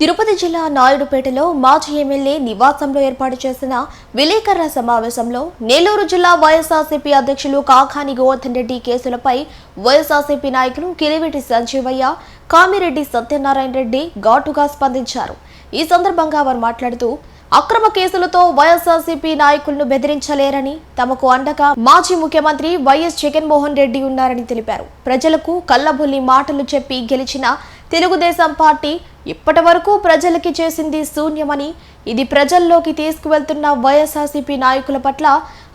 తిరుపతి జిల్లా నాయుడుపేటలో మాజీ ఎమ్మెల్యే నివాసంలో ఏర్పాటు చేసిన విలేకరుల సమావేశంలో నెల్లూరు జిల్లా వైఎస్ఆర్సీపీ అధ్యక్షులు కాకాని గోవర్ధన్ రెడ్డి కేసులపై వైఎస్ఆర్సీపీ నాయకులు కిలివిటి సంజీవయ్య కామిరెడ్డి సత్యనారాయణ రెడ్డి ఘాటుగా స్పందించారు. ఈ సందర్భంగా వారు మాట్లాడుతూ అక్రమ కేసులతో వైఎస్ఆర్సీపీ నాయకులను బెదిరించలేరని తమకు అండగా మాజీ ముఖ్యమంత్రి వైఎస్ జగన్మోహన్ రెడ్డి ఉన్నారని తెలిపారు. ప్రజలకు కళ్ళబుల్లి మాటలు చెప్పి గెలిచిన తెలుగుదేశం పార్టీ ఇప్పటి వరకు ప్రజలకి చేసింది శూన్యమని ఇది ప్రజల్లోకి తీసుకువెళ్తున్న వైఎస్ఆర్సీపీ నాయకుల పట్ల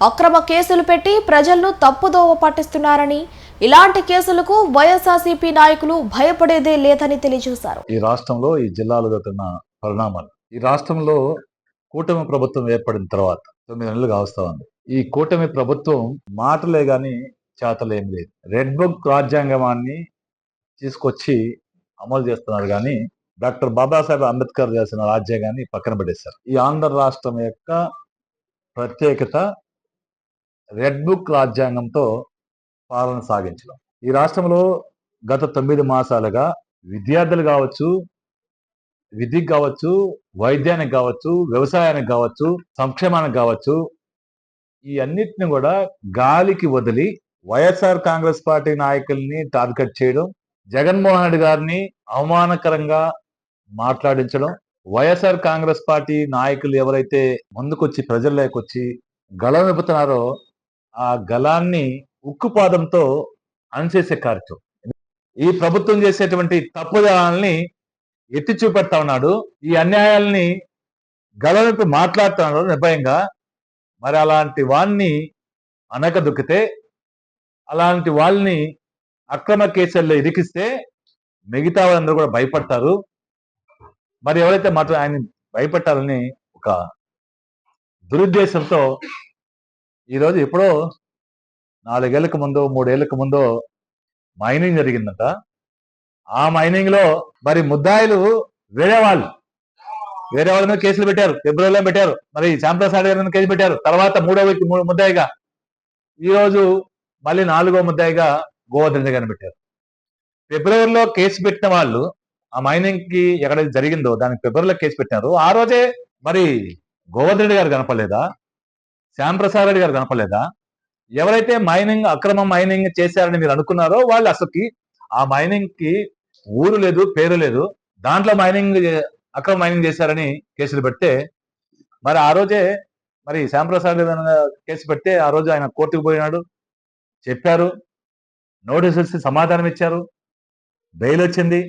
అక్రమ కేసులు పెట్టి ప్రజలను తప్పుదోవ పట్టిస్తున్నారని ఇలాంటి కేసులకు వైఎస్ఆర్సీపీ నాయకులు భయపడేదే లేదని తెలియజేశారు. ఈ రాష్ట్రంలో ఈ జిల్లాలో జరుగుతున్న పరిణామాలు. ఈ రాష్ట్రంలో కూటమి ప్రభుత్వం ఏర్పడిన తర్వాత తొమ్మిది నెలలు కావస్తా ఉంది. ఈ కూటమి ప్రభుత్వం మాటలే గాని చేతలేం లేదు. రెడ్ బుక్ రాజ్యాంగమాన్ని తీసుకొచ్చి అమలు చేస్తున్నారు కానీ డాక్టర్ బాబాసాహెబ్ అంబేద్కర్ చేసిన రాజ్యాంగాన్ని పక్కన పెట్టేశారు. ఈ ఆంధ్ర రాష్ట్రం యొక్క ప్రత్యేకత రెడ్ బుక్ రాజ్యాంగంతో పాలన సాగించడం. ఈ రాష్ట్రంలో గత తొమ్మిది మాసాలుగా విద్యార్థులు కావచ్చు విద్యకు కావచ్చు వైద్యానికి కావచ్చు వ్యవసాయానికి కావచ్చు సంక్షేమానికి కావచ్చు ఈ అన్నిటిని కూడా గాలికి వదిలి వైఎస్ఆర్ కాంగ్రెస్ పార్టీ నాయకుల్ని టార్గెట్ చేయడం జగన్మోహన్ రెడ్డి గారిని అవమానకరంగా మాట్లాడించడం వైఎస్ఆర్ కాంగ్రెస్ పార్టీ నాయకులు ఎవరైతే ముందుకొచ్చి ప్రజల్లోకి వచ్చి గళం విప్పుతున్నారో ఆ గళాన్ని ఉక్కుపాదంతో అణచేసే కార్యక్రమం. ఈ ప్రభుత్వం చేసేటువంటి తప్పుదనాల్ని ఎత్తి చూపెడతా ఉన్నాడు. ఈ అన్యాయాల్ని గలవిప్పి మాట్లాడుతున్నాడు నిర్భయంగా. మరి అలాంటి వాణ్ణి అనక దుక్కితే అలాంటి వాళ్ళని అక్రమ కేసుల్లో ఇరికిస్తే మిగతా వాళ్ళందరూ కూడా భయపడతారు. మరి ఎవరైతే మాత్రం ఆయన భయపెట్టాలని ఒక దురుద్దేశంతో ఈరోజు ఎప్పుడో నాలుగేళ్ళకు ముందు మూడేళ్ళకు ముందు మైనింగ్ జరిగిందంట. ఆ మైనింగ్లో మరి ముద్దాయిలు వేరే వాళ్ళు. వేరే వాళ్ళ మీద కేసులు పెట్టారు. ఫిబ్రవరిలో పెట్టారు. మరి శ్యాంప్రసాద్ గారి మీద కేసు పెట్టారు. తర్వాత మూడో వ్యక్తి మూడు ముద్దాయిగా. ఈ రోజు మళ్ళీ నాలుగో ముద్దాయిగా గోవర్ధన్ గారిని పెట్టారు. ఫిబ్రవరిలో కేసు పెట్టిన వాళ్ళు ఆ మైనింగ్కి ఎక్కడైతే జరిగిందో దానికి ఫిబ్రవరిలో కేసు పెట్టినారు ఆ రోజే మరి గోవర్ధన్ రెడ్డి గారు కనపడలేదా? శ్యాంప్రసాద్ రెడ్డి గారు కనపడలేదా? ఎవరైతే మైనింగ్ అక్రమ మైనింగ్ చేశారని మీరు అనుకున్నారో వాళ్ళు అసలుకి ఆ మైనింగ్కి ఊరు లేదు పేరు లేదు. దాంట్లో మైనింగ్ అక్రమ మైనింగ్ చేశారని కేసులు పెడితే మరి ఆ రోజే మరి శ్యాంప్రసాద్ కేసు పెడితే ఆ రోజు ఆయన కోర్టుకు పోయినాడు. చెప్పారు. నోటీసులు ఇచ్చి సమాధానం ఇచ్చారు. బెయిల్ వచ్చింది.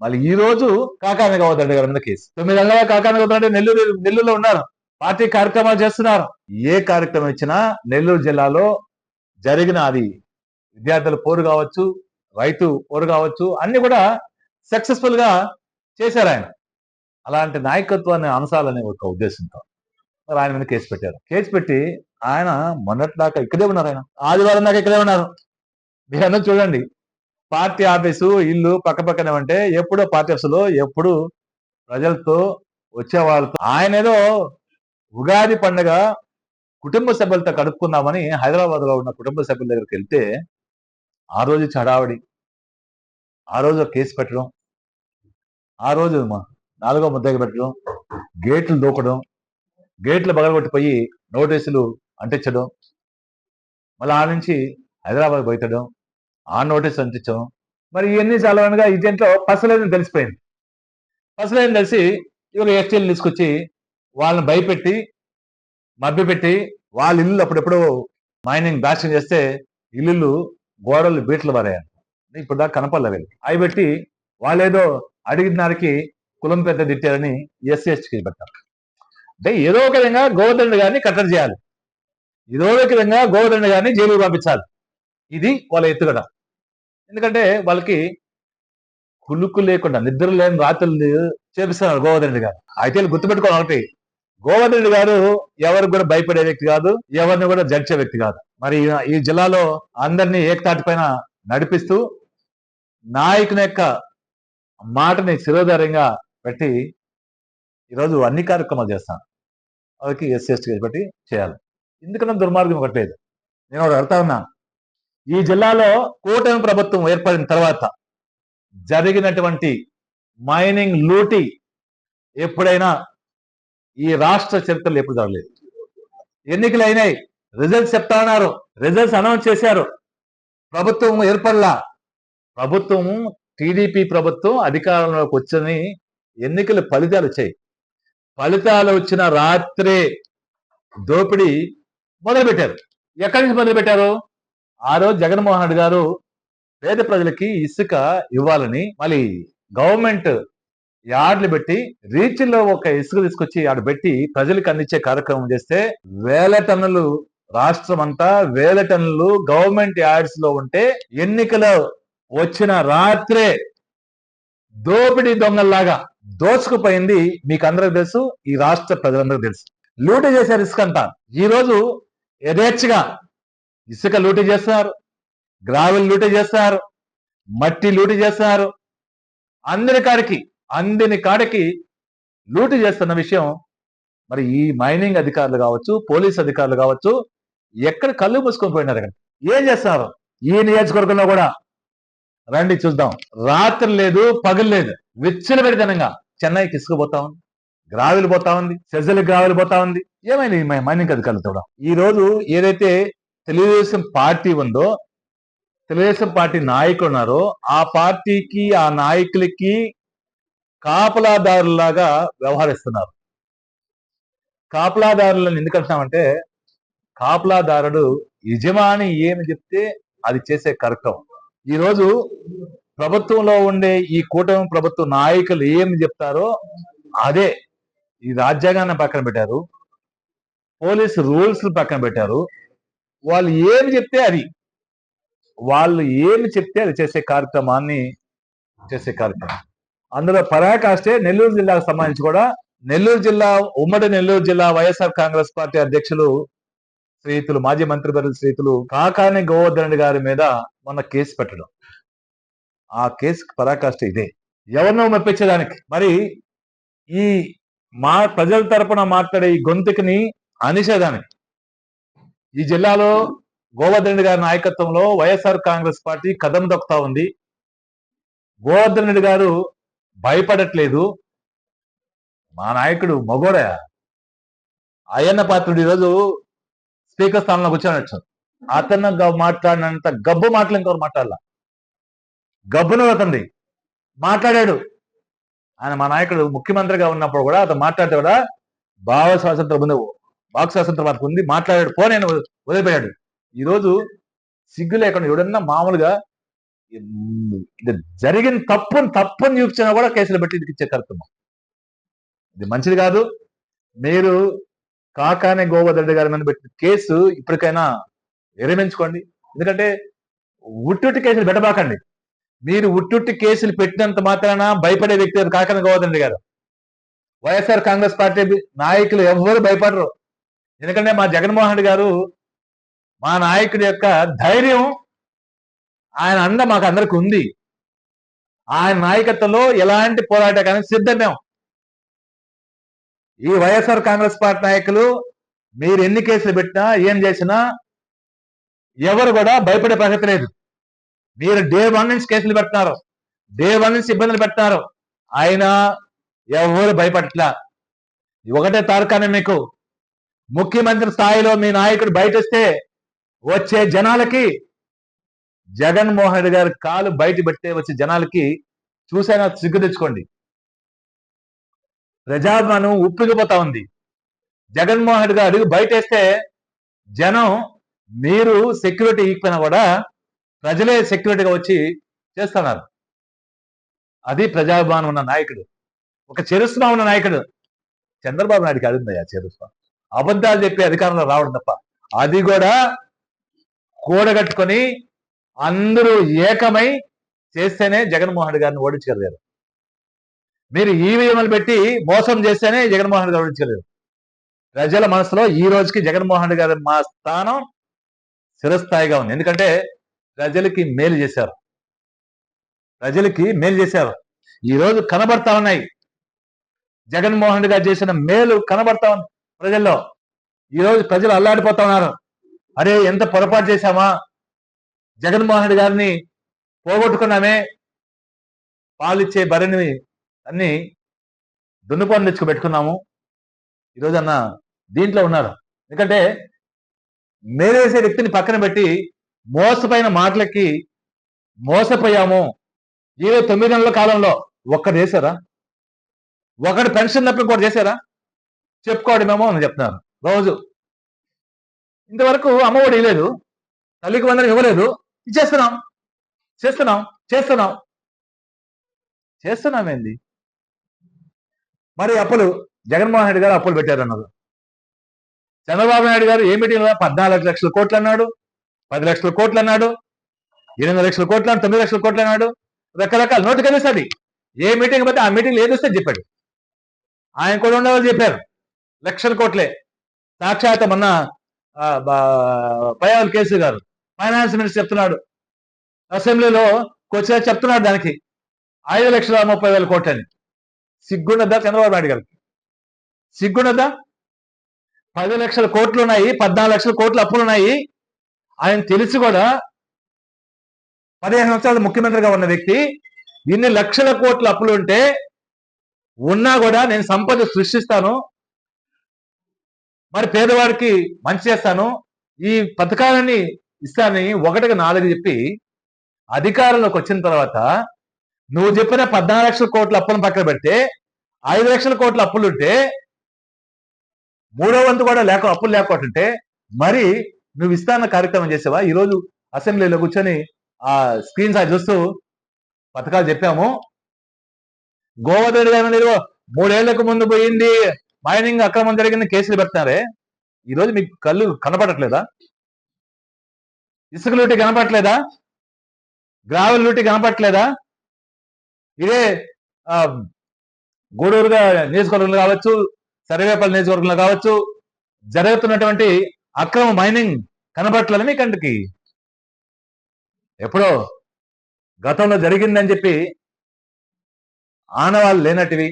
మళ్ళీ ఈ రోజు కాకాని గౌతరెడ్డి గారి మీద కేసు. తొమ్మిది నెలలుగా కాకాని గౌతరెడ్డి నెల్లూరు నెల్లూరులో ఉన్నారు. పార్టీ కార్యక్రమాలు చేస్తున్నారు. ఏ కార్యక్రమం ఇచ్చినా నెల్లూరు జిల్లాలో జరిగిన అది విద్యార్థుల పోరు కావచ్చు రైతు పోరు కావచ్చు అన్ని కూడా సక్సెస్ఫుల్గా చేశారు ఆయన. అలాంటి నాయకత్వాన్ని అంశాలనే ఒక ఉద్దేశంతో. మరి ఆయన మీద కేసు పెట్టారు. కేసు పెట్టి ఆయన మొన్నటి దాకా ఇక్కడే ఉన్నారు ఆయన. ఆదివారం దాకా ఇక్కడే ఉన్నారు. మీరు చూడండి. పార్టీ ఆఫీసు ఇల్లు పక్క పక్కనే ఉంటే ఎప్పుడో పార్టీ ఆఫీసులో ఎప్పుడు ప్రజలతో వచ్చేవాళ్ళతో ఆయన ఏదో ఉగాది పండుగ కుటుంబ సభ్యులతో కడుపుకుందామని హైదరాబాద్లో ఉన్న కుటుంబ సభ్యుల దగ్గరికి వెళ్తే ఆ రోజు చడావడి ఆ రోజు ఒక కేసు పెట్టడం ఆ రోజు నాలుగో ముద్దకి పెట్టడం గేట్లు దూకడం గేట్లు పగలగొట్టిపోయి నోటీసులు అంటించడం మళ్ళీ ఆ నుంచి హైదరాబాద్ పోయితడం ఆ నోటీస్ అంటించడం. మరి ఇవన్నీ చాలా అనగా ఈ దీంట్లో పసలేదని తెలిసిపోయింది. పసలేదని తెలిసి ఇవాళ ఎస్టీలు తీసుకొచ్చి వాళ్ళని భయపెట్టి మభ్యపెట్టి వాళ్ళ ఇల్లు అప్పుడెప్పుడు మైనింగ్ బ్యాషన్ చేస్తే ఇల్లు గోడలు బీట్లు పరాయారు ఇప్పుడు దాకా కనపడలే వీళ్ళు. అవి పెట్టి వాళ్ళేదో అడిగిన దానికి కులం పెద్ద తిట్టారని ఎస్సీ ఎస్టీకి పెట్టారు అంటే ఏదో ఒక విధంగా గోవర్ధన్ గారిని కట్టడి చేయాలి. ఏదో ఒక విధంగా గోవర్ధన్ గారిని జైలుకు పంపించాలి. ఇది వాళ్ళ ఎత్తుగడ. ఎందుకంటే వాళ్ళకి కులుకు లేకుండా నిద్ర లేని రాత్రులు చేపిస్తున్నారు గోవర్ధన్ గారు. అయితే గుర్తుపెట్టుకోవాలి ఒకటి. గోవర్ధన్ రెడ్డి గారు ఎవరికి కూడా భయపడే వ్యక్తి కాదు ఎవరిని కూడా జడ్చే వ్యక్తి కాదు. మరి ఈ- ఈ జిల్లాలో అందరినీ ఏకతాటి పైన నడిపిస్తూ నాయకుని యొక్క మాటని శిరోధారంగా పెట్టి ఈరోజు అన్ని కార్యక్రమాలు చేస్తాను. వాళ్ళకి ఎస్సీ ఎస్టీ పెట్టి చేయాలి. ఎందుకన్నా దుర్మార్గం ఒకటి లేదు. నేను ఒకటి అడతా ఉన్నా. ఈ జిల్లాలో కూటమి ప్రభుత్వం ఏర్పడిన తర్వాత జరిగినటువంటి మైనింగ్ లూటి ఎప్పుడైనా ఈ రాష్ట్ర చరిత్రలో ఎప్పుడు జరగలేదు. ఎన్నికలు అయినాయి. రిజల్ట్స్ చెప్తా ఉన్నారు రిజల్ట్స్ అనౌన్స్ చేశారు. ప్రభుత్వం ఏర్పడలా. ప్రభుత్వం టీడీపీ ప్రభుత్వం అధికారంలోకి వచ్చని ఎన్నికల ఫలితాలు వచ్చాయి. ఫలితాలు వచ్చిన రాత్రే దోపిడీ మొదలుపెట్టారు. ఎక్కడి నుంచి మొదలుపెట్టారు? ఆ రోజు జగన్మోహన్ రెడ్డి గారు పేద ప్రజలకి ఇసుక ఇవ్వాలని మళ్ళీ గవర్నమెంట్ యార్డ్లు పెట్టి రీచ్లో ఒక ఇసుక తీసుకొచ్చి ఆడ పెట్టి ప్రజలకు అందించే కార్యక్రమం చేస్తే వేల టన్నులు రాష్ట్రం అంతా వేల టన్నులు గవర్నమెంట్ యార్డ్స్లో ఉంటే ఎన్నికలు వచ్చిన రాత్రే దోపిడీ దొంగల్లాగా దోచుకుపోయింది మీకు అందరికి తెలుసు ఈ రాష్ట్ర ప్రజలందరికీ తెలుసు. లూటీ చేసే రిస్క్ అంతా. ఈ రోజు యథేచ్ఛగా ఇసుక లూటీ చేస్తున్నారు గ్రావెల్ లూటీ చేస్తున్నారు మట్టి లూటీ చేస్తున్నారు అందరికాడికి అందిని కాడికి లూటు చేస్తున్న విషయం మరి ఈ మైనింగ్ అధికారులు కావచ్చు పోలీస్ అధికారులు కావచ్చు ఎక్కడ కళ్ళు మూసుకొని పోయినారు ఇక్కడ ఏం చేస్తున్నారు? ఈ నియోజకవర్గంలో కూడా. రండి చూద్దాం. రాత్రి లేదు పగలు లేదు. విచ్చలబెడితనంగా చెన్నైకి ఇసుక పోతా ఉంది గ్రావిలు పోతా ఉంది సెజలకు గ్రావిలు పోతా ఉంది. ఏమైంది మైనింగ్ అధికారులతో కూడా? ఈ రోజు ఏదైతే తెలుగుదేశం పార్టీ ఉందో తెలుగుదేశం పార్టీ నాయకులు ఉన్నారో ఆ పార్టీకి ఆ నాయకులకి కాపలాదారులాగా వ్యవహరిస్తున్నారు. కాపలాదారులను ఎందుకు అంటున్నామంటే కాపలాదారుడు యజమాని ఏమి చెప్తే అది చేసే కార్యక్రమం ఈ రోజు ప్రభుత్వంలో ఉండే ఈ కూటమి ప్రభుత్వ నాయకులు ఏమి చెప్తారో అదే ఈ రాజ్యాంగాన్ని పక్కన పెట్టారు. పోలీస్ రూల్స్ పక్కన పెట్టారు. వాళ్ళు ఏమి చెప్తే అది. వాళ్ళు ఏమి చెప్తే అది చేసే కార్యక్రమాన్ని చేసే కార్యక్రమం. అందులో పరాకాష్టే నెల్లూరు జిల్లాకు సంబంధించి కూడా నెల్లూరు జిల్లా ఉమ్మడి నెల్లూరు జిల్లా వైఎస్ఆర్ కాంగ్రెస్ పార్టీ అధ్యక్షులు శ్రీతులు మాజీ మంత్రివర్యులు శ్రీతులు కాకాని గోవర్ధన్ రెడ్డి గారి మీద మొన్న కేసు పెట్టడం. ఆ కేసు పరాకాష్ట ఇదే. ఎవరినో మెప్పించడానికి. మరి ఈ మా ప్రజల తరపున మాట్లాడే ఈ గొంతుకుని అనిషేధానికి ఈ జిల్లాలో గోవర్ధన్ రెడ్డి గారి నాయకత్వంలో వైఎస్ఆర్ కాంగ్రెస్ పార్టీ కదం దొక్కుతా ఉంది. గోవర్ధన్ రెడ్డి గారు భయపడట్లేదు. మా నాయకుడు మగోడే అయ్యన్న పాత్రుడు ఈరోజు స్పీకర్ స్థానంలో కూర్చోనొచ్చు అతను మాట్లాడినంత గబ్బు మాటలు ఇంకోరు మాట్లాడాల? గబ్బును అవుతుంది మాట్లాడాడు. ఆయన మా నాయకుడు ముఖ్యమంత్రిగా ఉన్నప్పుడు కూడా అతను మాట్లాడితే కూడా భావ స్వాతంత్రం ఉంది వాక్ స్వాతంత్రం అతను ఉంది మాట్లాడాడు పో నేను వదిలిపోయాడు ఈరోజు సిగ్గు లేకుండా ఎవడన్నా మామూలుగా ఇది జరిగిన తప్పుని తప్పుని చూపించినా కూడా కేసులు పెట్టి ఇచ్చే కర్తమ్మ ఇది మంచిది కాదు. మీరు కాకానే గోవర్ధన్ గారి మీద పెట్టిన కేసు ఇప్పటికైనా విరమించుకోండి. ఎందుకంటే ఉట్టుట్టి కేసులు పెట్టబాకండి. మీరు ఉట్టుట్టి కేసులు పెట్టినంత మాత్రాన భయపడే వ్యక్తి కాదు కాకానే గోవర్ధన్ గారు. వైఎస్ఆర్ కాంగ్రెస్ పార్టీ నాయకులు ఎవరు భయపడరు. ఎందుకంటే మా జగన్మోహన్ రెడ్డి గారు మా నాయకుడి యొక్క ధైర్యం ఆయన అండ మాకు అందరికి ఉంది. ఆయన నాయకత్వంలో ఎలాంటి పోరాటానికి సిద్ధం మేము ఈ వైఎస్ఆర్ కాంగ్రెస్ పార్టీ నాయకులు మీరు ఎన్ని కేసులు పెట్టినా ఏం చేసినా ఎవరు కూడా భయపడే పరిస్థితి లేదు. మీరు డే వన్ నుంచి కేసులు పెడుతున్నారు. డే వన్ నుంచి ఇబ్బందులు పెడుతున్నారు. అయినా ఎవరు భయపడట్లా. ఒకటే తారకానే మీకు. ముఖ్యమంత్రి స్థాయిలో మీ నాయకుడు బయట వస్తే వచ్చే జనాలకి జగన్మోహన్ రెడ్డి గారి కాలు బయట పెట్టే వచ్చే జనాలకి చూసైనా సిగ్గు తెచ్చుకోండి. ప్రజాభిమానం ఉప్పిగిపోతా ఉంది. జగన్మోహన్ రెడ్డి గారు అడుగు బయటేస్తే జనం మీరు సెక్యూరిటీ ఇకపోయినా కూడా ప్రజలే సెక్యూరిటీగా వచ్చి చేస్తున్నారు. అది ప్రజాభిమానం ఉన్న నాయకుడు. ఒక చిరుస్మా ఉన్న నాయకుడు. చంద్రబాబు నాయుడికి అడుగుందయ్యా చిరుస్మా అబద్ధాలు చెప్పి అధికారంలో రావడం తప్ప. అది కూడా కూడగట్టుకొని అందరూ ఏకమై చేస్తేనే జగన్మోహన్ రెడ్డి గారిని ఓడించగలిగారు. మీరు ఈవీఎంలు పెట్టి మోసం చేస్తేనే జగన్మోహన్ రెడ్డి గారు ఓడించగలిగారు. ప్రజల మనసులో ఈ రోజుకి జగన్మోహన్ రెడ్డి గారి మా స్థానం చిరస్థాయిగా ఉంది. ఎందుకంటే ప్రజలకి మేలు చేశారు. ప్రజలకి మేలు చేశారు. ఈ రోజు కనబడతా ఉన్నాయి. జగన్మోహన్ రెడ్డి గారు చేసిన మేలు కనబడతా ఉంది ప్రజల్లో. ఈ రోజు ప్రజలు అల్లాడిపోతా ఉన్నారు. అరే ఎంత పొరపాటు చేశామా? జగన్మోహన్ రెడ్డి గారిని పోగొట్టుకున్నామే. పాలిచ్చే బరిని అన్ని దున్నుపాలు తెచ్చుకు పెట్టుకున్నాము ఈరోజు అన్న దీంట్లో ఉన్నారు. ఎందుకంటే మేరేసే వ్యక్తిని పక్కన పెట్టి మోసపోయిన మాటలకి మోసపోయాము. ఇరవై తొమ్మిది నెలల కాలంలో ఒక్కడు చేశారా? ఒకటి పెన్షన్ తప్ప ఇంకోటి చేశారా? చెప్పుకోవడమేమో అని చెప్తున్నారు రోజు. ఇంతవరకు అమ్మఒడి ఇవ్వలేదు తల్లికి వందరం ఇవ్వలేదు. ఇచ్చేస్తున్నాం చేస్తున్నాం. చేస్తున్నాం. చేస్తున్నామేంది మరి అప్పులు జగన్మోహన్ రెడ్డి గారు అప్పులు పెట్టారన్నారు. చంద్రబాబు నాయుడు గారు ఏ మీటింగ్ పద్నాలుగు లక్షల కోట్లు అన్నాడు. పది లక్షల కోట్లు అన్నాడు. ఎనిమిది లక్షల కోట్లు తొమ్మిది లక్షల కోట్లు అన్నాడు. రకరకాల నోటు కలిస్తుంది ఏ మీటింగ్ పోతే ఆ మీటింగ్ ఏది వస్తే చెప్పాడు. ఆయన కూడా ఉండేవాళ్ళు చెప్పారు. లక్షల కోట్లే. సాక్షాత్ మొన్న ఆ, బా- కేసు గారు. ఫైనాన్స్ మినిస్టర్ చెప్తున్నాడు. అసెంబ్లీలో కొచ్చిన చెప్తున్నాడు దానికి. ఐదు లక్షల ముప్పై వేల కోట్లని. సిగ్గున్నదా చంద్రబాబు నాయుడు గారికి? సిగ్గున్నదా పది లక్షల కోట్లు ఉన్నాయి పద్నాలుగు లక్షల కోట్లు అప్పులు ఉన్నాయి ఆయన తెలిసి కూడా పదిహేను సంవత్సరాలు ముఖ్యమంత్రిగా ఉన్న వ్యక్తి ఇన్ని లక్షల కోట్ల అప్పులు ఉంటే ఉన్నా కూడా నేను సంపద సృష్టిస్తాను. మరి పేదవాడికి మంచి చేస్తాను. ఈ పథకాలని ఇస్తానని ఒకటికి నాలుగు చెప్పి అధికారంలోకి వచ్చిన తర్వాత నువ్వు చెప్పిన పద్నాలుగు లక్షల కోట్ల అప్పులను పక్కన పెడితే ఐదు లక్షల కోట్ల అప్పులు ఉంటే మూడో వంతు కూడా లేక అప్పులు లేకపోతుంటే మరి నువ్వు ఇస్తాన్న కార్యక్రమం చేసావా? ఈరోజు అసెంబ్లీలో కూర్చొని ఆ స్క్రీన్ షాట్ చూస్తూ పథకాలు చెప్పాము. గోవర్ధన్ గారు మూడేళ్ళకు ముందు పోయింది మైనింగ్ అక్రమం జరిగింది కేసులు పెడుతున్నారే. ఈరోజు మీకు కళ్ళు కనపడట్లేదా? ఇసుక లూటి కనపడట్లేదా? గ్రావెల్ లూటి కనపడట్లేదా? ఇదే ఆ, గూడూరుగా నియోజకవర్గంలో కావచ్చు సర్వేపల్లి నియోజకవర్గంలో కావచ్చు జరుగుతున్నటువంటి అక్రమ మైనింగ్ కనబడట్లేదు మీ కంటికి? ఎప్పుడో గతంలో జరిగిందని చెప్పి ఆనవాళ్ళు లేనటివి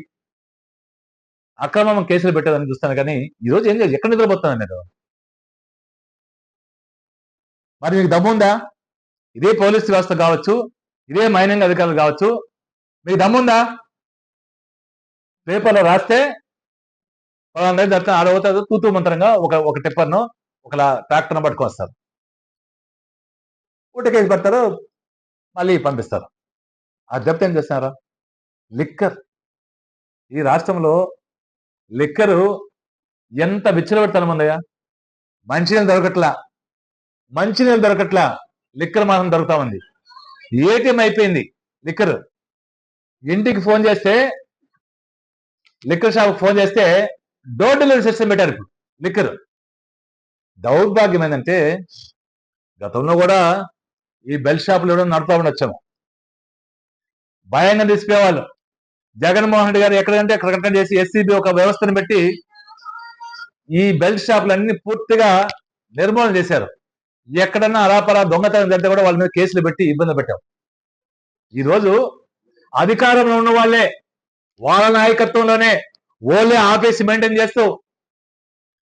అక్రమం కేసులు పెట్టేదని చూస్తాను కానీ ఈరోజు ఏం చేయాలి? ఎక్కడ నిద్రపోతాను నేను మరి మీకు దమ్ముందా ఇదే పోలీస్ వ్యవస్థ కావచ్చు ఇదే మైనింగ్ అధికారులు కావచ్చు. మీకు దమ్ముందా పేపర్లో రాస్తే పలానా రైతు దర్శనం ఆడవుతుంది తూతూ మంత్రంగా ఒక ఒక టిప్పర్ను ఒక ట్రాక్టర్ను పట్టుకొస్తారు. ఊటకేసి పెడతారు మళ్ళీ పంపిస్తారు. ఆ చెప్తే ఏం చేస్తున్నారా? లిక్కర్. ఈ రాష్ట్రంలో లిక్కరు ఎంత విచ్చలబెడతాను ముందయ్యా మంచినీళ్ళు దొరకట్లా? మంచినీళ్ళు దొరకట్లా. లిక్కర్ మాత్రం దొరుకుతా ఉంది. ఏటీఎం అయిపోయింది. లిక్కర్. ఇంటికి ఫోన్ చేస్తే లిక్కర్ షాప్ ఫోన్ చేస్తే డోర్ డెలివరీ సిస్టమ్ పెట్టారు ఇప్పుడు. లిక్కర్. దౌర్భాగ్యం ఏంటంటే గతంలో కూడా ఈ బెల్ షాపులు ఇవ్వడం నడుపుతా వచ్చాము. భయంగా తీసుకునేవాళ్ళు జగన్మోహన్ రెడ్డి గారు ఎక్కడంటే అక్కడ చేసి ఎస్సీబీ ఒక వ్యవస్థను పెట్టి ఈ బెల్ట్ షాపులన్నీ పూర్తిగా నిర్మూలన చేశారు. ఎక్కడన్నా అరాపరా దొంగతనం జరిగితే కూడా వాళ్ళ మీద కేసులు పెట్టి ఇబ్బంది పెట్టాం. ఈ రోజు అధికారంలో ఉన్న వాళ్ళే వాళ్ళ నాయకత్వంలోనే ఓలే ఆపేసి మెయింటైన్ చేస్తూ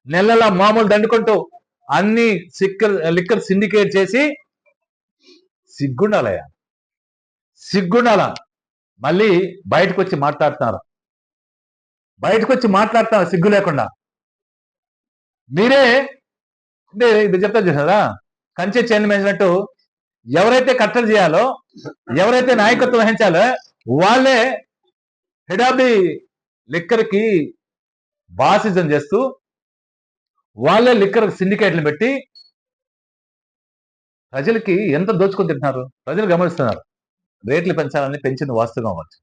నెలల మామూలు దండుకుంటూ అన్ని సిక్కర్ లిక్కర్ సిండికేట్ చేసి సిగ్గుండాలయ్యా. సిగ్గుండాల? మళ్ళీ బయటకు వచ్చి మాట్లాడుతున్నారు. బయటకు వచ్చి మాట్లాడుతున్నారు సిగ్గు లేకుండా. మీరే అంటే ఇది చెప్తా చేశారా కంచె చేను వేసినట్టు ఎవరైతే కట్టలు చేయాలో ఎవరైతే నాయకత్వం వహించాలో వాళ్ళే హెడ్ ఆఫ్ ది లిక్కర్కి బాసిజం చేస్తూ వాళ్ళే లిక్కర్ సిండికేట్లు పెట్టి ప్రజలకి ఎంత దోచుకొని తింటున్నారు? ప్రజలు గమనిస్తున్నారు. రేట్లు పెంచాలని పెంచింది వాస్తవం అవ్వచ్చు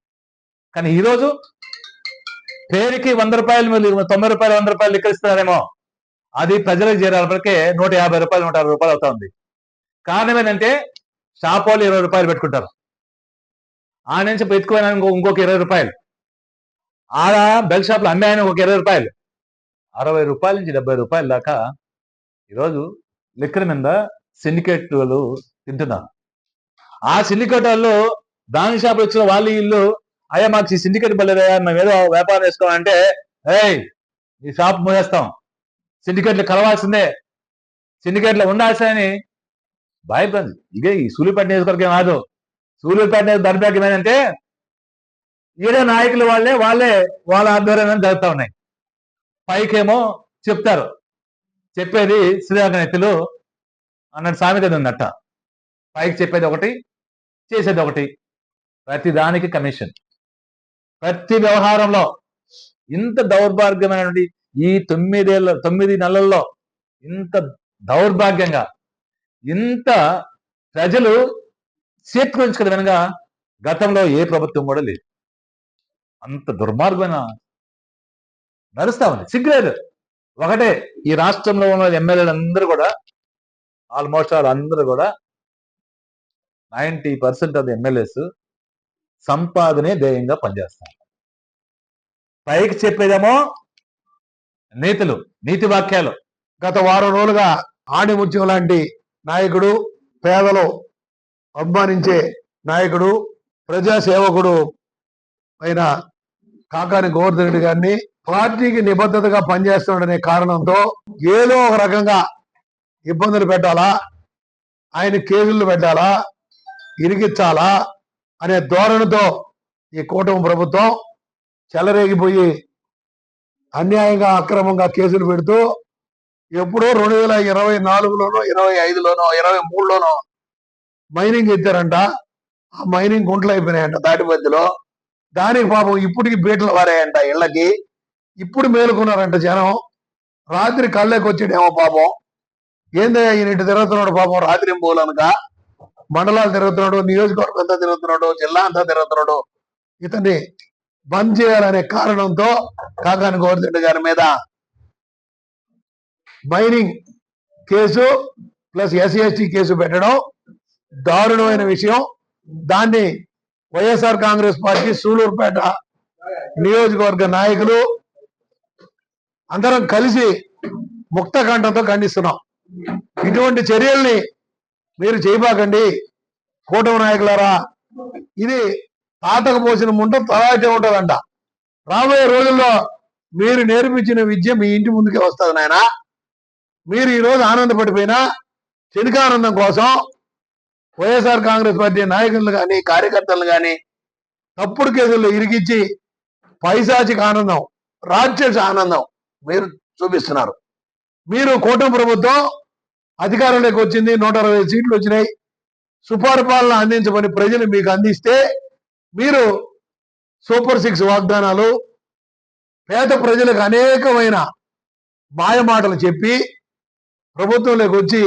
కానీ ఈరోజు పేరుకి వంద రూపాయలు మీరు తొంభై రూపాయలు వంద రూపాయలు లిక్కర్ ఇస్తున్నారేమో. అది ప్రజలకు చేరాలకే నూట యాభై రూపాయలు నూట అరవై రూపాయలు అవుతా ఉంది. కారణం ఏంటంటే షాప్ వాళ్ళు ఇరవై రూపాయలు పెట్టుకుంటారు. ఆ నుంచి పెట్టుకోయినా ఇంకో ఇంకొక ఇరవై రూపాయలు. ఆడ బెల్ షాప్లో ఒక ఇరవై రూపాయలు. అరవై రూపాయల నుంచి డెబ్బై రూపాయల దాకా ఈరోజు లిక్కర్ మీద సిండికేట్ వాళ్ళు తింటున్నారు. ఆ సిండికేట్ వాళ్ళు దాని షాప్ వచ్చిన వాళ్ళు ఇల్లు అయ్యా మాకు ఈ సిండికేట్ బలేదయ్యా మేము ఏదో వ్యాపారం చేసుకోవాలంటే ఏయ్ ఈ షాప్ మూసేస్తాం. సిండికేట్లు కలవాల్సిందే. సిండికేట్లో ఉండాల్సిందని భయపడింది. ఇదే ఈ సూర్యపేట నియోజకవర్గం కాదు. సూర్యపేట దర్భాగ్యం ఏంటంటే ఈడ నాయకులు వాళ్ళే వాళ్ళే వాళ్ళ ఆధ్వర్యంలో జరుగుతూ ఉన్నాయి. పైకేమో చెప్తారు. చెప్పేది శ్రీరంగ నెత్తులు అన్నట్టు సామెత ఉందట. పైకి చెప్పేది ఒకటి చేసేది ఒకటి. ప్రతి దానికి కమిషన్. ప్రతి వ్యవహారంలో ఇంత దౌర్భాగ్యమైనటువంటి ఈ తొమ్మిదేళ్ళ తొమ్మిది నెలల్లో ఇంత దౌర్భాగ్యంగా ఇంత ప్రజలు స్వీకరించుకున్న విధంగా గతంలో ఏ ప్రభుత్వం కూడా లేదు. అంత దుర్మార్గమైన నడుస్తా ఉంది. సిగ్గులేదు. ఒకటే ఈ రాష్ట్రంలో ఉన్న ఎమ్మెల్యేలు అందరూ కూడా ఆల్మోస్ట్ ఆల్ అందరూ కూడా నైంటీ పర్సెంట్ ఆఫ్ ఎమ్మెల్యేస్ సంపాదనే ధ్యేయంగా పనిచేస్తారు పైకి చెప్పేదేమో నీతులు నీతి వాక్యాలు. గత వారం రోజులుగా ఆణిముత్యం లాంటి నాయకుడు పేదలు అభిమానించే నాయకుడు ప్రజాసేవకుడు అయిన కాకాని గోవర్ధన్ రెడ్డి గారిని పార్టీకి నిబద్ధతగా పనిచేస్తున్నాడనే కారణంతో ఏదో ఒక రకంగా ఇబ్బందులు పెట్టాలా? ఆయన కేసులు పెట్టాలా? ఇరికించాలా? అనే ధోరణితో ఈ కూటమి ప్రభుత్వం చెలరేగిపోయి అన్యాయంగా అక్రమంగా కేసులు పెడుతూ ఎప్పుడో రెండు వేల ఇరవై నాలుగులోనో ఇరవై ఐదులోనో ఇరవై మూడులోనో మైనింగ్ ఎత్తారంట. ఆ మైనింగ్ గుంటలు అయిపోయినాయంట మధ్యలో. దానికి పాపం ఇప్పటికి బీటలు వారాయంట ఇళ్ళకి. ఇప్పుడు మేలుకున్నారంట జనం. రాత్రి కళ్ళకి వచ్చాడేమో పాపం. ఏందయ్యా ఈయన ఇటు తిరుగుతున్నాడు పాపం? రాత్రి పోలనక మండలాలు తిరుగుతున్నాడు నియోజకవర్గం అంతా తిరుగుతున్నాడు జిల్లా అంతా తిరుగుతున్నాడు. ఇతన్ని బంద్ చేయాలనే కారణంతో కాకాని గోవర్ధన్ గారి మీద mining case plus SC ST case పెట్టడం దారుణమైన విషయం. దాన్ని వైఎస్ఆర్ కాంగ్రెస్ పార్టీ సూలూరుపేట నియోజకవర్గ నాయకులు అందరం కలిసి ముక్త కంఠంతో ఖండిస్తున్నాం. ఇటువంటి చర్యల్ని మీరు చేయబాకండి. కూటమి నాయకులారా ఇది ఆటకు పోసిన ముంట తలాటే ఉంటదంట. రాబోయే రోజుల్లో మీరు నేర్పించిన విద్య మీ ఇంటి ముందుకే వస్తుంది నాయనా. మీరు ఈరోజు ఆనందపడిపోయినా క్షణికానందం కోసం వైఎస్ఆర్ కాంగ్రెస్ పార్టీ నాయకులు కానీ కార్యకర్తలు కానీ తప్పుడు కేసుల్లో ఇరిగించి పైశాచిక ఆనందం రాక్షస ఆనందం మీరు చూపిస్తున్నారు. మీరు కూటమి ప్రభుత్వం అధికారంలోకి వచ్చింది నూట అరవై సీట్లు వచ్చినాయి. సుపరిపాలన అందించమని ప్రజలు మీకు అందిస్తే మీరు సూపర్ సిక్స్ వాగ్దానాలు పేద ప్రజలకు అనేకమైన మాయమాటలు చెప్పి ప్రభుత్వంలోకి వచ్చి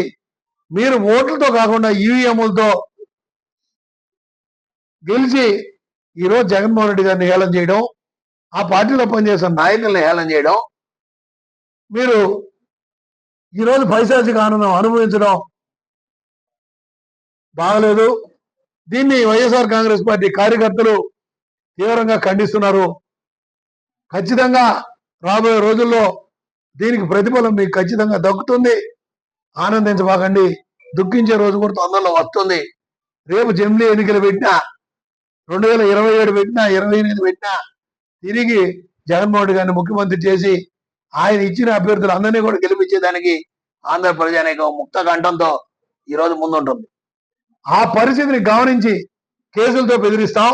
మీరు ఓట్లతో కాకుండా ఈవీఎంలతో గెలిచి ఈరోజు జగన్మోహన్ రెడ్డి గారిని హేళన చేయడం ఆ పార్టీలో పనిచేసిన నాయకుల్ని హేళన చేయడం మీరు ఈరోజు పైశాచిక ఆనందం అనుభవించడం బాగలేదు. దీన్ని వైఎస్ఆర్ కాంగ్రెస్ పార్టీ కార్యకర్తలు తీవ్రంగా ఖండిస్తున్నారు. ఖచ్చితంగా రాబోయే రోజుల్లో దీనికి ప్రతిఫలం మీకు ఖచ్చితంగా దక్కుతుంది. ఆనందించబాకండి. దుఃఖించే రోజు కూడా తొందరలో వస్తుంది. రేపు జమిలీ ఎన్నికలు పెట్టినా రెండు వేల ఇరవై ఏడు పెట్టినా ఇరవై ఎనిమిది పెట్టినా తిరిగి జగన్మోహన్ రెడ్డి గారిని ముఖ్యమంత్రి చేసి ఆయన ఇచ్చిన అభ్యర్థులు అందరినీ కూడా గెలిపించేదానికి ఆంధ్ర ప్రజానేకం ముక్త కంఠంతో ఈ రోజు ముందుంటుంది. ఆ పరిస్థితిని గమనించి కేసులతో బెదిరిస్తాం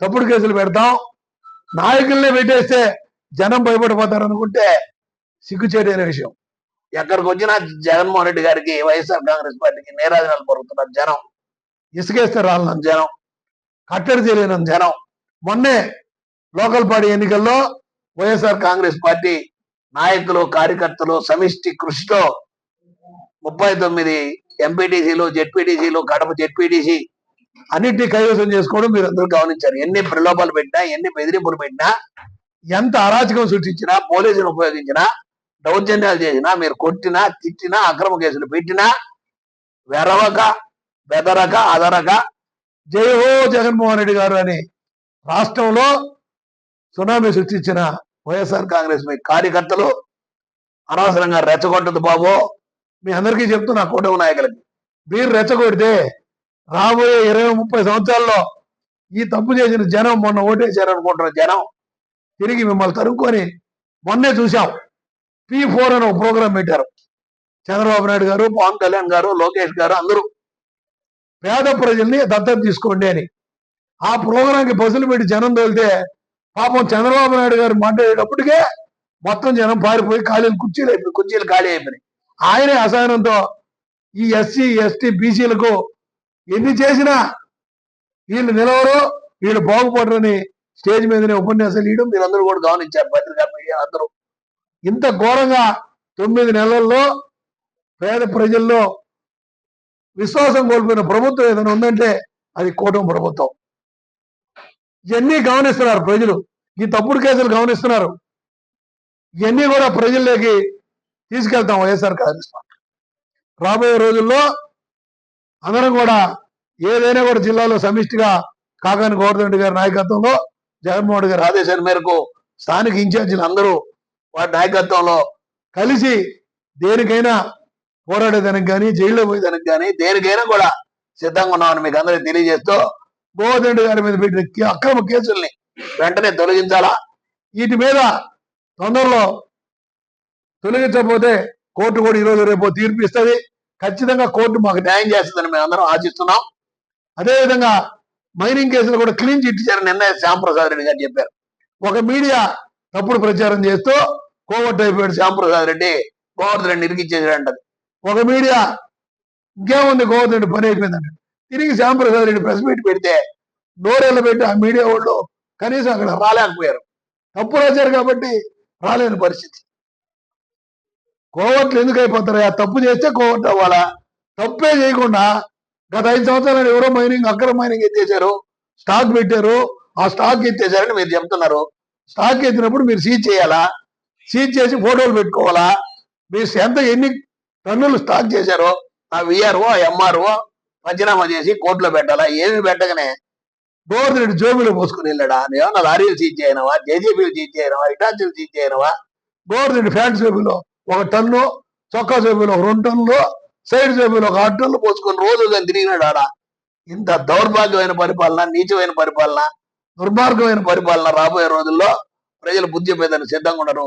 తప్పుడు కేసులు పెడతాం. నాయకులనే పెట్టేస్తే జనం భయపడిపోతారు అనుకుంటే సిగ్గుచేటైన విషయం. ఎక్కడికి వచ్చినా జగన్మోహన్ రెడ్డి గారికి వైఎస్ఆర్ కాంగ్రెస్ పార్టీకి నేరాజనాలు పరుగుతున్నారు జనం ఇసుకేస్తే రాలిన జనం కట్టడి చేయలేని జనం. మొన్నే లోకల్ పార్టీ ఎన్నికల్లో వైఎస్ఆర్ కాంగ్రెస్ పార్టీ నాయకులు కార్యకర్తలు సమిష్టి కృషితో ముప్పై తొమ్మిది ఎంపీటీసీలు జెడ్పీటీసీలు కడప జెడ్పీటీసీ అన్నింటినీ కైవసం చేసుకోవడం మీరు అందరూ గమనించారు ఎన్ని ప్రలోభాలు పెట్టినా ఎన్ని బెదిరింపులు పెట్టినా ఎంత అరాచకం సృష్టించినా పోలీసులు ఉపయోగించినా దౌర్జన్యాలు చేసినా మీరు కొట్టినా తిట్టినా అక్రమ కేసులు పెట్టినా వెరవక బెదరక అదరక జై జగన్మోహన్ రెడ్డి గారు అని రాష్ట్రంలో సునామీ సృష్టించిన వైఎస్ఆర్ కాంగ్రెస్ మీ కార్యకర్తలు అనవసరంగా రెచ్చగొట్టదు బాబు. మీ అందరికీ చెప్తున్నా కూటమి నాయకులకి. మీరు రెచ్చగొడితే రాబోయే ఇరవై ముప్పై సంవత్సరాల్లో ఈ తప్పు చేసిన జనం మొన్న ఓటేశారనుకుంటున్న జనం తిరిగి మిమ్మల్ని తరుక్కొని మొన్నే చూశాం. పి ఫోర్ అని ఒక ప్రోగ్రాం పెట్టారు. చంద్రబాబు నాయుడు గారు పవన్ కళ్యాణ్ గారు లోకేష్ గారు అందరూ పేద ప్రజల్ని దత్తత తీసుకోండి అని. ఆ ప్రోగ్రాంకి బస్సులు పెట్టి జనం తోలితే పాపం చంద్రబాబు నాయుడు గారు మాట్లాడేటప్పటికే మొత్తం జనం పారిపోయి ఖాళీలు కుర్చీలు అయిపోయి కుర్చీలు ఖాళీ అయిపోయినాయి. ఆయనే అసహనంతో ఈ ఎస్సీ ఎస్టీ బీసీలకు ఎన్ని చేసినా వీళ్ళు నిలవరు వీళ్ళు బాగుపడరని స్టేజ్ మీదనే ఉపన్యాసాలు ఇవ్వడం మీరందరూ కూడా గమనించారు. పత్రికా మీడియా అందరూ. ఇంత ఘోరంగా తొమ్మిది నెలల్లో పేద ప్రజల్లో విశ్వాసం కోల్పోయిన ప్రభుత్వం ఏదైనా ఉందంటే అది కూటమి ప్రభుత్వం. ఇవన్నీ గమనిస్తున్నారు ప్రజలు. ఈ తప్పుడు కేసులు గమనిస్తున్నారు. ఇవన్నీ కూడా ప్రజల్లోకి తీసుకెళ్తాం వైఎస్ఆర్ కాంగ్రెస్ పార్టీ. రాబోయే రోజుల్లో అందరం కూడా ఏదైనా కూడా జిల్లాలో సమిష్టిగా కాకాని గోవర్ధన్ గారి నాయకత్వంలో జగన్మోహన్ గారి ఆదేశాల మేరకు స్థానిక ఇన్ఛార్జీలు అందరూ వారి నాయకత్వంలో కలిసి దేనికైనా పోరాడేదానికి కానీ జైల్లో పోయేదానికి కానీ దేనికైనా కూడా సిద్ధంగా ఉన్నామని మీకు అందరికీ తెలియజేస్తూ గోవర్ధన్ గారి మీద పెట్టిన అక్రమ కేసుల్ని వెంటనే తొలగించాలా? వీటి మీద తొందరలో తొలగించకపోతే కోర్టు కూడా ఈరోజు రేపు తీర్పు ఇస్తుంది. ఖచ్చితంగా కోర్టు మాకు న్యాయం చేస్తుందని మేము అందరం ఆశిస్తున్నాం. అదేవిధంగా మైనింగ్ కేసులు కూడా క్లీన్ చిట్ ఇచ్చారు నిన్న శ్యాంప్రసాద్ రెడ్డి గారు చెప్పారు. ఒక మీడియా తప్పుడు ప్రచారం చేస్తూ కోవట్ అయిపోయాడు శ్యాంప్రసాద్ రెడ్డి. గోవర్ధన్ రెడ్డి ఇరికిచ్చేసాడంటది ఒక మీడియా ఇంకేముంది గోవర్ధన్ రెడ్డి పని అయిపోయిందంట. తిరిగి శ్యాంప్రసాద్ రెడ్డి ప్రెస్ మీట్ పెడితే నోరెళ్ళ పెట్టి ఆ మీడియా వాళ్ళు కనీసం అక్కడ రాలేకపోయారు. తప్పు రాశారు కాబట్టి రాలేని పరిస్థితి. కోవట్లు ఎందుకు అయిపోతారు? తప్పు చేస్తే కోవట్ అవ్వాలా? తప్పే చేయకుండా గత ఐదు సంవత్సరాలు ఎవరో మైనింగ్ అక్రమ మైనింగ్ ఎత్తేసారు స్టాక్ పెట్టారు. ఆ స్టాక్ ఎత్తేసారని మీరు చెప్తున్నారు. స్టాక్ ఎత్తినప్పుడు మీరు సీజ్ చేయాలా? సీజ్ చేసి ఫోటోలు పెట్టుకోవాలా? మీరు ఎంత ఎన్ని టన్నులు స్టాక్ చేశారో? ఆ విఆర్ఓ ఎంఆర్ఓ పంచనామా చేసి కోర్టులో పెట్టాలా? ఏమి పెట్టగానే గోవర్ధన్ రెడ్డి జోబులో పోసుకుని వెళ్ళాడా? ఏమన్నా లారీలు సీజ్ చేయనవా? జేజేబీలు సీజ్ చేయనవా? ఇటాచీలు సీజ్ చేయనవా? గోవర్ధన్ రెడ్డి ఫ్యాంట్ జోబులో ఒక టన్ను చొక్కా జోబులో ఒక రెండు టన్నులు సైడ్ జోబులో ఒక ఆరు టన్నులు పోసుకొని రోజు కానీ తిరిగినాడు ఆడ? ఇంత దౌర్భాగ్యమైన పరిపాలన నీచమైన పరిపాలన దుర్మార్గమైన పరిపాలన రాబోయే రోజుల్లో ప్రజలు బుద్ధి చెప్పేదానికి సిద్ధంగా ఉండరు.